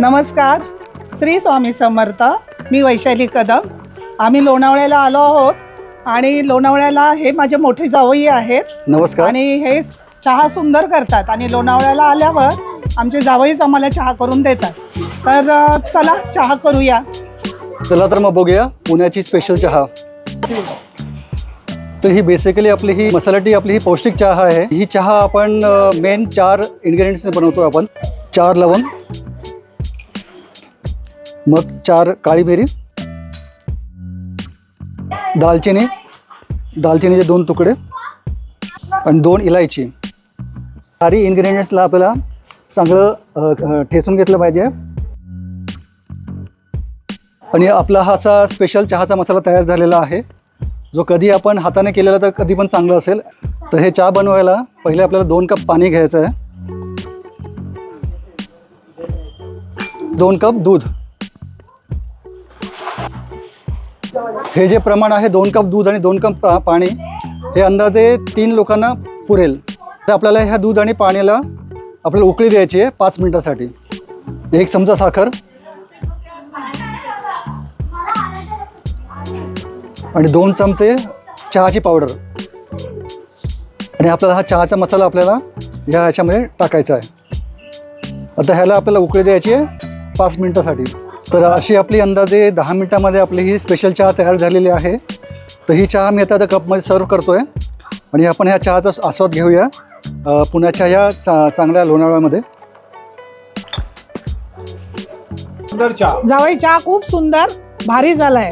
नमस्कार. श्री स्वामी समर्थ मी वैशाली कदम. आम्ही लोणावळ्याला आलो आहोत आणि लोणावळ्याला हे माझे मोठे जावई आहेत. नमस्कार. आणि हे चहा सुंदर करतात आणि लोणावळ्याला आल्यावर आमचे जावईच आम्हाला चहा करून देतात. तर चला चहा करूया. चला तर मग बघूया पुण्याची स्पेशल चहा. तर ही बेसिकली आपली ही मसाला टी आपली ही पौष्टिक चहा आहे. ही चहा आपण मेन चार इंग्रेडियंट्सने बनवतो आपण. चार लवंग मग चार काळी मिरी दालचिनी. दालचिनीचे दोन तुकडे. आणि दोन इलायची. सारी इन्ग्रेडियंट्सला आपल्याला चांगलं ठेसून ठेचून घेतलं पाहिजे. आणि आपला हा असा स्पेशल चहाचा मसाला तयार झालेला आहे. जो कधी आपण हाताने केलेला तर कधी पण चांगलं असेल. तर हे चहा बनवायला पहिले आपल्याला दोन कप पाणी घ्यायचं आहे. दोन कप दूध. हे जे प्रमाण आहे दोन कप दूध आणि दोन कप पाणी हे अंदाजे तीन लोकांना पुरेल. तर आपल्याला ह्या दूध आणि पाण्याला आपल्याला उकळी द्यायची आहे पाच मिनटासाठी. एक चमचा साखर. आणि दोन चमचे चहाची पावडर. आणि आपल्याला हा चहाचा मसाला आपल्याला ह्या ह्याच्यामध्ये टाकायचा आहे. आता ह्याला आपल्याला उकळी द्यायची आहे पाच मिनटासाठी. तर अशी आपली अंदाजे दहा मिनटामध्ये आपली ही स्पेशल चहा तयार झालेली आहे. तर ही चहा मी आता त्या कपमध्ये सर्व करतो आहे आणि आपण ह्या चहाचा आस्वाद घेऊया. पुण्याच्या या चा चांगल्या लोणावळ्यामध्ये. जावई चहा खूप सुंदर भारी झालाय.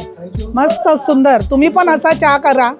मस्त सुंदर. तुम्ही पण असा चहा करा.